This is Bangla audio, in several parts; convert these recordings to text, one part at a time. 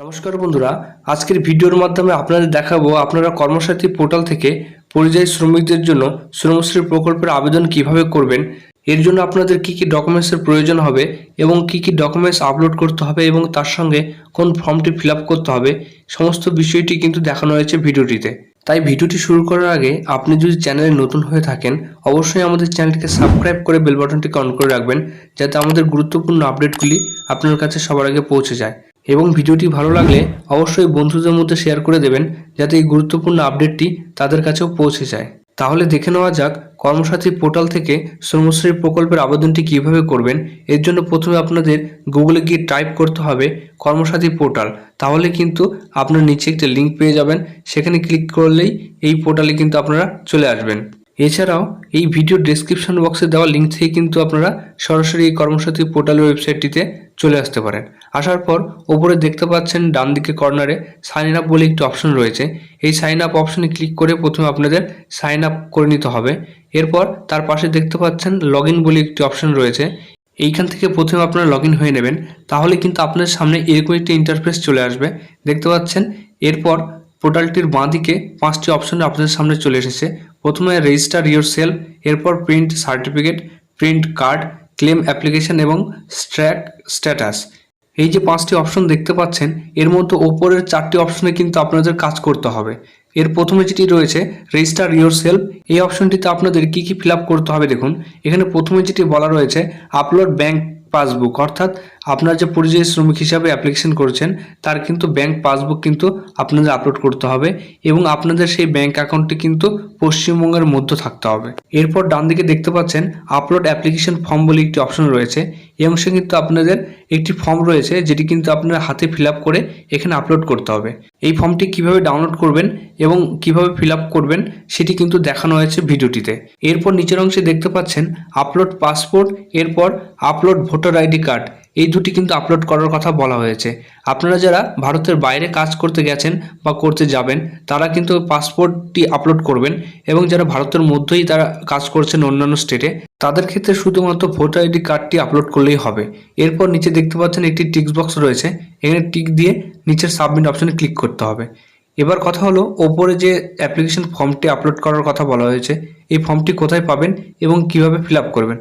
নমস্কার বন্ধুরা, আজকের ভিডিওর মাধ্যমে আপনাদের দেখাবো আপনারা কর্মসাথী পোর্টাল থেকে পরিযায়ী শ্রমিকদের জন্য শ্রমশ্রী প্রকল্পের আবেদন কীভাবে করবেন, এর জন্য আপনাদের কি কি ডকুমেন্টসের প্রয়োজন হবে এবং কি কি ডকুমেন্টস আপলোড করতে হবে এবং তার সঙ্গে কোন ফর্মটি ফিল করতে হবে, সমস্ত বিষয়টি কিন্তু দেখানো হয়েছে ভিডিওটিতে। তাই ভিডিওটি শুরু করার আগে আপনি যদি চ্যানেলে নতুন হয়ে থাকেন, অবশ্যই আমাদের চ্যানেলটিকে সাবস্ক্রাইব করে বেল বাটনটিকে অন করে রাখবেন, যাতে আমাদের গুরুত্বপূর্ণ আপডেটগুলি আপনার কাছে সবার আগে পৌঁছে যায়। এবং ভিডিওটি ভালো লাগলে অবশ্যই বন্ধুদের মধ্যে শেয়ার করে দেবেন যাতে এই গুরুত্বপূর্ণ আপডেটটি তাদের কাছেও পৌঁছে যায়। তাহলে দেখে নেওয়া যাক কর্মসাথী পোর্টাল থেকে শ্রমশ্রী প্রকল্পের আবেদনটি কীভাবে করবেন। এর জন্য প্রথমে আপনাদের গুগলে গিয়ে টাইপ করতে হবে কর্মসাথী পোর্টাল তাহলে কিন্তু আপনার নিচে একটা লিঙ্ক পেয়ে যাবেন। সেখানে ক্লিক করলেই এই পোর্টালে কিন্তু আপনারা চলে আসবেন। এছাড়াও এই ভিডিও ডেসক্রিপশন বক্সে দেওয়া লিঙ্ক থেকে কিন্তু আপনারা সরাসরি এই কর্মসাথী পোর্টালের ওয়েবসাইটটিতে চলে আসতে পারেন। আসার পর ওপরে দেখতে পাচ্ছেন ডান দিকে কর্নারে সাইন আপ বলে একটি অপশন রয়েছে। এই সাইন আপ অপশনে ক্লিক করে প্রথমে আপনাদের সাইন আপ করে নিতে হবে। এরপর তার পাশে দেখতে পাচ্ছেন লগ বলে একটি অপশন রয়েছে। এইখান থেকে প্রথমে আপনারা লগ হয়ে নেবেন। তাহলে কিন্তু আপনার সামনে এরকম একটি ইন্টারফেস চলে আসবে। দেখতে পাচ্ছেন, এরপর পোর্টালটির বাঁদিকে পাঁচটি অপশন আপনাদের সামনে চলে এসেছে। প্রথমে রেজিস্টার ইয়োর সেলফ এরপর print certificate print card claim application এবং স্ট্র্যাক স্ট্যাটাস এই যে পাঁচটি অপশন দেখতে পাচ্ছেন, এর মধ্যে ওপরের চারটি অপশনে কিন্তু আপনাদের কাজ করতে হবে। এর প্রথমে যেটি রয়েছে রেজিস্টার ইয়োর সেলফ এই অপশনটিতে আপনাদের কি কি ফিল করতে হবে দেখুন। এখানে প্রথমে যেটি বলা রয়েছে আপলোড ব্যাংক পাসবুক, অর্থাৎ আপনার যে পরিযায়ী শ্রমিক হিসাবে অ্যাপ্লিকেশন করেছেন, তার কিন্তু ব্যাংক পাসবুক কিন্তু আপনাদের আপলোড করতে হবে এবং আপনাদের সেই ব্যাংক অ্যাকাউন্টটি কিন্তু পশ্চিমবঙ্গের মধ্যে থাকতে হবে। এরপর ডান দিকে দেখতে পাচ্ছেন আপলোড অ্যাপ্লিকেশন ফর্ম বলে একটি অপশন রয়েছে। এই অংশে কিন্তু আপনাদের একটি ফর্ম রয়েছে, যেটি কিন্তু আপনারা হাতে ফিল করে এখানে আপলোড করতে হবে। এই ফর্মটি কীভাবে ডাউনলোড করবেন এবং কীভাবে ফিল করবেন, সেটি কিন্তু দেখানো হয়েছে ভিডিওটিতে। এরপর নিচের অংশে দেখতে পাচ্ছেন আপলোড পাসপোর্ট এরপর আপলোড ভোটার আইডি কার্ড এই দুটি কিন্তু আপলোড করার কথা বলা হয়েছে। আপনারা যারা ভারতের বাইরে কাজ করতে গেছেন বা করতে যাবেন, তারা কিন্তু পাসপোর্টটি আপলোড করবেন এবং যারা ভারতের মধ্যেই তারা কাজ করছেন অন্যান্য স্টেটে তাদের ক্ষেত্রে শুধুমাত্র ভোটার আইডি কার্ডটি আপলোড করলেই হবে। এরপর নিচে দেখতে পাচ্ছেন একটি টিক্স বক্স রয়েছে। এখানে টিক দিয়ে নিচের সাবমিট অপশনে ক্লিক করতে হবে। এবার কথা হলো, ওপরে যে অ্যাপ্লিকেশন ফর্মটি আপলোড করার কথা বলা হয়েছে, এই ফর্মটি কোথায় পাবেন এবং কীভাবে ফিল করবেন?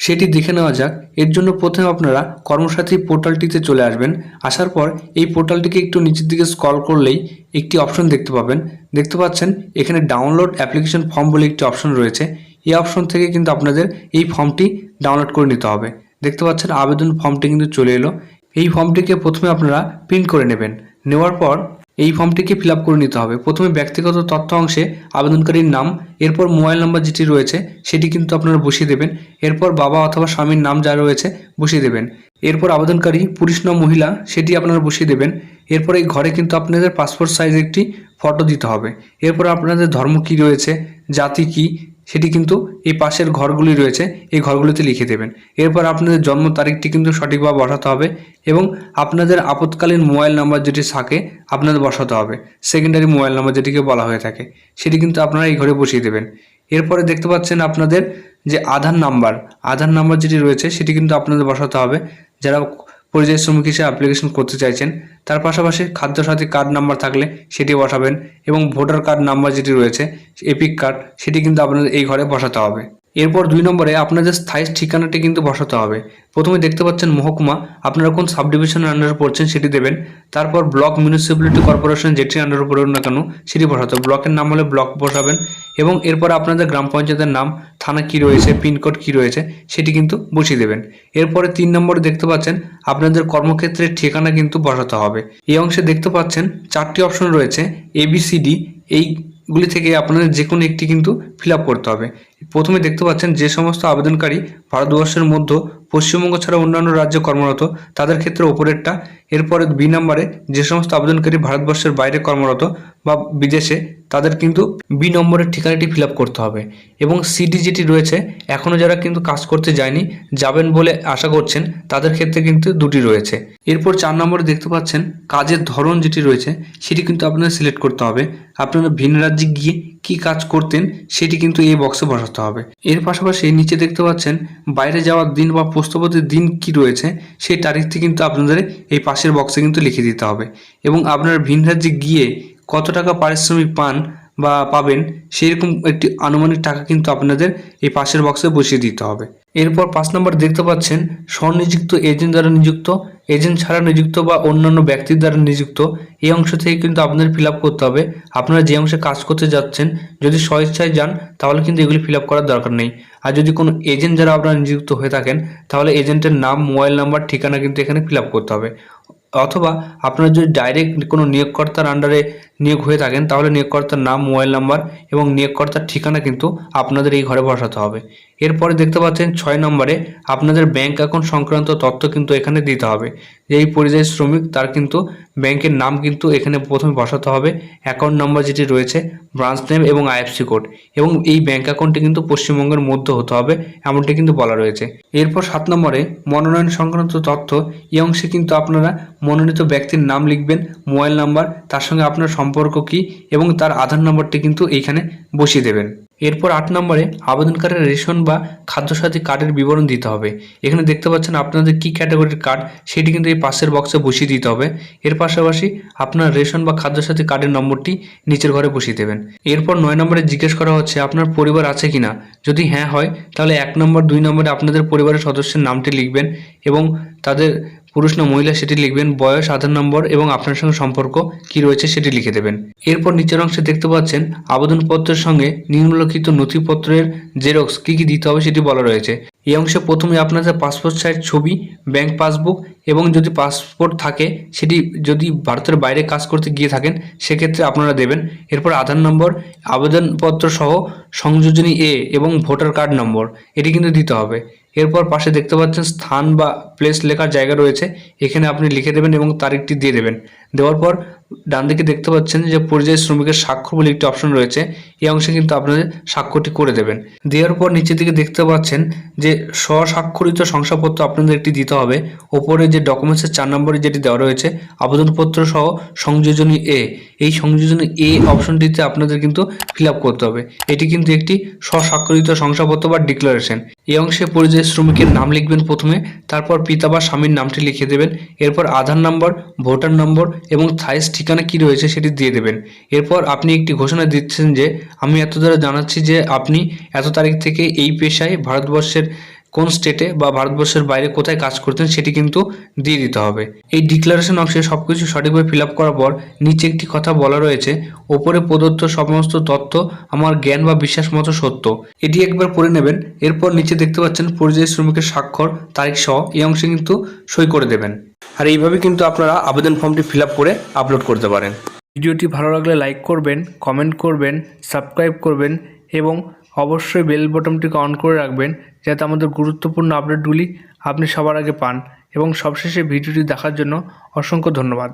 সেটি দেখে নেওয়া যাক। এর জন্য প্রথমে আপনারা কর্মসাথী পোর্টালটিতে চলে আসবেন। আসার পর এই পোর্টালটিকে একটু নিচের দিকে স্ক্রল করলেই একটি অপশন দেখতে পাবেন। দেখতে পাচ্ছেন, এখানে ডাউনলোড অ্যাপ্লিকেশন ফর্ম বলে একটি অপশন রয়েছে। এই অপশন থেকে কিন্তু আপনাদের এই ফর্মটি ডাউনলোড করে নিতে হবে। দেখতে পাচ্ছেন আবেদন ফর্মটি কিন্তু চলে এলো। এই ফর্মটিকে প্রথমে আপনারা প্রিন্ট করে নেবেন। নেওয়ার পর এই ফর্মটিকে ফিল করে নিতে হবে। প্রথমে ব্যক্তিগত তথ্য অংশে আবেদনকারীর নাম, এরপর মোবাইল নাম্বার যেটি রয়েছে সেটি কিন্তু আপনারা বসিয়ে দেবেন। এরপর বাবা অথবা স্বামীর নাম যা রয়েছে বসিয়ে দেবেন। এরপর আবেদনকারী, পুরুষ না মহিলা, সেটি আপনারা বসিয়ে দেবেন। এরপর এই ঘরে কিন্তু আপনাদের পাসপোর্ট সাইজ একটি ফটো দিতে হবে। এরপর আপনাদের ধর্ম কী রয়েছে, জাতি কী সেটি কিন্তু এই পাশের ঘরগুলি রয়েছে, এই ঘরগুলিতে লিখে দেবেন। এরপর আপনাদের জন্ম তারিখটি কিন্তু সঠিকভাবে বসাতে হবে এবং আপনাদের আপৎকালীন মোবাইল নাম্বার যেটি থাকে, আপনাদের বসাতে হবে। সেকেন্ডারি মোবাইল নাম্বার যেটিকে বলা হয়ে থাকে, সেটি কিন্তু আপনারা এই ঘরে বসিয়ে দেবেন। এরপরে দেখতে পাচ্ছেন আপনাদের যে আধার নাম্বার আধার নাম্বার যেটি রয়েছে সেটি কিন্তু আপনাদের বসাতে হবে। যারা পরিযায়ী শ্রমিক হিসেবে অ্যাপ্লিকেশন করতে চাইছেন, তার পাশাপাশি খাদ্যসাথী কার্ড নাম্বার থাকলে সেটি বসাবেন এবং ভোটার কার্ড নাম্বার যেটি রয়েছে, এপিক কার্ড সেটি কিন্তু আপনাদের এই ঘরে বসাতে হবে। এরপর দুই নম্বরে আপনাদের স্থায়ী ঠিকানাটি কিন্তু বসাতে হবে। প্রথমে দেখতে পাচ্ছেন মহকুমা, আপনারা কোন সাব ডিভিশনের আন্ডারে পড়ছেন সেটি দেবেন। তারপর ব্লক মিউনিসিপ্যালিটি কর্পোরেশন যেটি আন্ডারে পড়ুন না কেন, সেটি বসাতে হবে। ব্লকের নাম হলে ব্লক বসাবেন এবং এরপর আপনাদের গ্রাম পঞ্চায়েতের নাম, থানা কি রয়েছে পিনকোড কি রয়েছে, সেটি কিন্তু বসিয়ে দেবেন। এরপরে তিন নম্বরে দেখতে পাচ্ছেন আপনাদের কর্মক্ষেত্রের ঠিকানা কিন্তু বসাতে হবে। এই অংশে দেখতে পাচ্ছেন চারটি অপশন রয়েছে এবিসিডি এইগুলি থেকে আপনাদের যে কোনো একটি কিন্তু ফিল করতে হবে। প্রথমে দেখতে পাচ্ছেন যে সমস্ত আবেদনকারী ভারতবর্ষের মধ্যে পশ্চিমবঙ্গ ছাড়া অন্যান্য রাজ্যে কর্মরত, তাদের ক্ষেত্রে ওপরেরটা, এরপরে বি নম্বরে যে সমস্ত আবেদনকারী ভারতবর্ষের বাইরে কর্মরত বা বিদেশে, তাদের কিন্তু বি নম্বরের ঠিকানাটি ফিল করতে হবে। এবং সিডি যেটি রয়েছে এখনও যারা কিন্তু কাজ করতে যায়নি, যাবেন বলে আশা করছেন, তাদের ক্ষেত্রে কিন্তু দুটি রয়েছে। এরপর চার নম্বরে দেখতে পাচ্ছেন, কাজের ধরন যেটি রয়েছে, সেটি কিন্তু আপনাদের সিলেক্ট করতে হবে। আপনারা ভিন রাজ্যে গিয়ে কি কাজ করতেন, সেটি কিন্তু এই বক্সে বসাতে বসাতে হবে। এর পাশাপাশি নিচে দেখতে পাচ্ছেন, বাইরে যাওয়ার দিন বা প্রস্তাবতের দিন কি রয়েছে, সেই তারিখটি কিন্তু আপনাদের এই পাশের বক্সে কিন্তু লিখে দিতে হবে। এবং আপনার ভিন রাজ্যে গিয়ে কত টাকা পারিশ্রমিক পান বা পাবেন, সেরকম একটি আনুমানিক টাকা কিন্তু আপনাদের এই পাশের বক্সে বসিয়ে দিতে হবে। এরপর পাঁচ নম্বর দেখতে পাচ্ছেন স্বনিযুক্ত এজেন্ট দ্বারা নিযুক্ত, এজেন্ট ছাড়া নিযুক্ত বা অন্যান্য ব্যক্তির দ্বারা নিযুক্ত। এই অংশ থেকে কিন্তু আপনাদের ফিল করতে হবে। আপনারা যে অংশে কাজ করতে যাচ্ছেন, যদি স্বেচ্ছায় যান, তাহলে কিন্তু এগুলি ফিল করার দরকার নেই। আর যদি কোনো এজেন্ট দ্বারা আপনারা নিযুক্ত হয়ে থাকেন, তাহলে এজেন্টের নাম, মোবাইল নাম্বার, ঠিকানা কিন্তু এখানে ফিল করতে হবে। অথবা আপনারা যদি ডাইরেক্ট কোনো নিয়োগকর্তার আন্ডারে নিয়োগ হয়ে থাকেন, তাহলে নিয়োগকর্তার নাম মোবাইল নাম্বার এবং নিয়োগকর্তার ঠিকানা কিন্তু আপনাদের এই ঘরে বসাতে হবে। এরপরে দেখতে পাচ্ছেন ছয় নম্বরে আপনাদের ব্যাংক অ্যাকাউন্ট সংক্রান্ত তথ্য কিন্তু এখানে দিতে হবে। যে এই পরিযায়ী শ্রমিক, তার কিন্তু ব্যাংকের নাম কিন্তু এখানে প্রথমে বসাতে হবে। অ্যাকাউন্ট নাম্বার যেটি রয়েছে ব্রাঞ্চ নেম এবং আইএফসি কোড এবং এই ব্যাংক অ্যাকাউন্টটি কিন্তু পশ্চিমবঙ্গের মধ্যে হতে হবে, এমনটি কিন্তু বলা রয়েছে। এরপর সাত নম্বরে মনোনয়ন সংক্রান্ত তথ্য, এই অংশে কিন্তু আপনারা মনোনীত ব্যক্তির নাম লিখবেন, মোবাইল নাম্বার, তার সঙ্গে আপনার সম্পর্ক কী এবং তার আধার নম্বরটি কিন্তু এইখানে বসিয়ে দেবেন। এরপর আট নম্বরে আবেদনকারীর রেশন বা খাদ্যসাথী কার্ডের বিবরণ দিতে হবে। এখানে দেখতে পাচ্ছেন আপনাদের কি ক্যাটাগরির কার্ড, সেটি কিন্তু এই পাশের বক্সে বসিয়ে দিতে হবে। এর পাশাপাশি আপনার রেশন বা খাদ্যসাথী কার্ডের নম্বরটি নিচের ঘরে বসিয়ে দেবেন। এরপর নয় নম্বরে জিজ্ঞেস করা হচ্ছে, আপনার পরিবার আছে কি না যদি হ্যাঁ হয়, তাহলে এক নম্বর, দুই নম্বরে আপনাদের পরিবারের সদস্যের নামটি লিখবেন এবং তাদের পুরুষ না মহিলা সেটি লিখবেন বয়স, আধার নম্বর এবং আপনার সঙ্গে সম্পর্ক, কি রয়েছে সেটি লিখে দেবেন। এরপর নিচের অংশে দেখতে পাচ্ছেন, আবেদনপত্রের সঙ্গে নিম্নলিখিত নথিপত্রের জেরক্স কি কি দিতে হবে সেটি বলা রয়েছে। এই অংশে প্রথমে আপনাদের পাসপোর্ট সাইজ, ছবি, ব্যাংক পাসবুক এবং যদি পাসপোর্ট থাকে, সেটি যদি ভারতের বাইরে কাজ করতে গিয়ে থাকেন, সেক্ষেত্রে আপনারা দেবেন। এরপর আধার নম্বর, আবেদনপত্র সহ সংযোজনী এ এবং ভোটার কার্ড নম্বর, এটি কিন্তু দিতে হবে। এরপর পাশে দেখতে পাচ্ছেন স্থান বা প্লেস লেখার জায়গা রয়েছে। এখানে আপনি লিখে দেবেন এবং তারিখটি দিয়ে দেবেন। দেওয়ার পর ডান দিকে দেখতে পাচ্ছেন যে পরিযায়ী শ্রমিকের স্বাক্ষর বলে একটি অপশন রয়েছে। এই অংশে কিন্তু আপনাদের স্বাক্ষরটি করে দেবেন। দেওয়ার পর নিচের দিকে দেখতে পাচ্ছেন যে স্বস্বাক্ষরিত শংসাপত্র আপনাদের একটি দিতে হবে। ওপরে যে ডকুমেন্টসের চার নম্বরে যেটি দেওয়া রয়েছে, আবেদনপত্র সহ সংযোজনী এ এই সংযোজনী এ অপশনটিতে আপনাদের কিন্তু ফিল করতে হবে। এটি কিন্তু একটি স্বস্বাক্ষরিত শংসাপত্র বা ডিক্লারেশন এই অংশে পরিযায়ী শ্রমিকের নাম লিখবেন প্রথমে, তারপর পিতা বা স্বামীর নামটি লিখে দেবেন। এরপর আধার নম্বর ভোটার নম্বর এবং থাইস ঠিকানা কি রয়েছে সেটি দিয়ে দেবেন। এরপর আপনি একটি ঘোষণা দিচ্ছেন যে, আমি এত দ্বারা জানাচ্ছি যে আপনি এত তারিখ থেকে এই পেশায় ভারতবর্ষের কোন স্টেটে বা ভারতবর্ষের বাইরে কোথায় কাজ করতেন সেটি কিন্তু দিয়ে দিতে হবে। এই ডিক্লারেশন অংশে সব কিছু সঠিকভাবে ফিল করার পর নিচে একটি কথা বলা রয়েছে, ওপরে প্রদত্ত সমস্ত তথ্য আমার জ্ঞান বা বিশ্বাস মতো সত্য। এটি একবার পড়ে নেবেন, এরপর নিচে দেখতে পাচ্ছেন পরিযায়ী শ্রমিকের স্বাক্ষর, তারিখ সহ এই অংশে কিন্তু সই করে দেবেন। আর এইভাবে কিন্তু আপনারা আবেদন ফর্মটি ফিল করে আপলোড করতে পারেন। ভিডিওটি ভালো লাগলে লাইক করবেন, কমেন্ট করবেন, সাবস্ক্রাইব করবেন এবং অবশ্যই বেল বটনটিকে অন করে রাখবেন যাতে আমাদের গুরুত্বপূর্ণ আপডেটগুলি আপনি সবার আগে পান। এবং সবশেষে ভিডিওটি দেখার জন্য অসংখ্য ধন্যবাদ।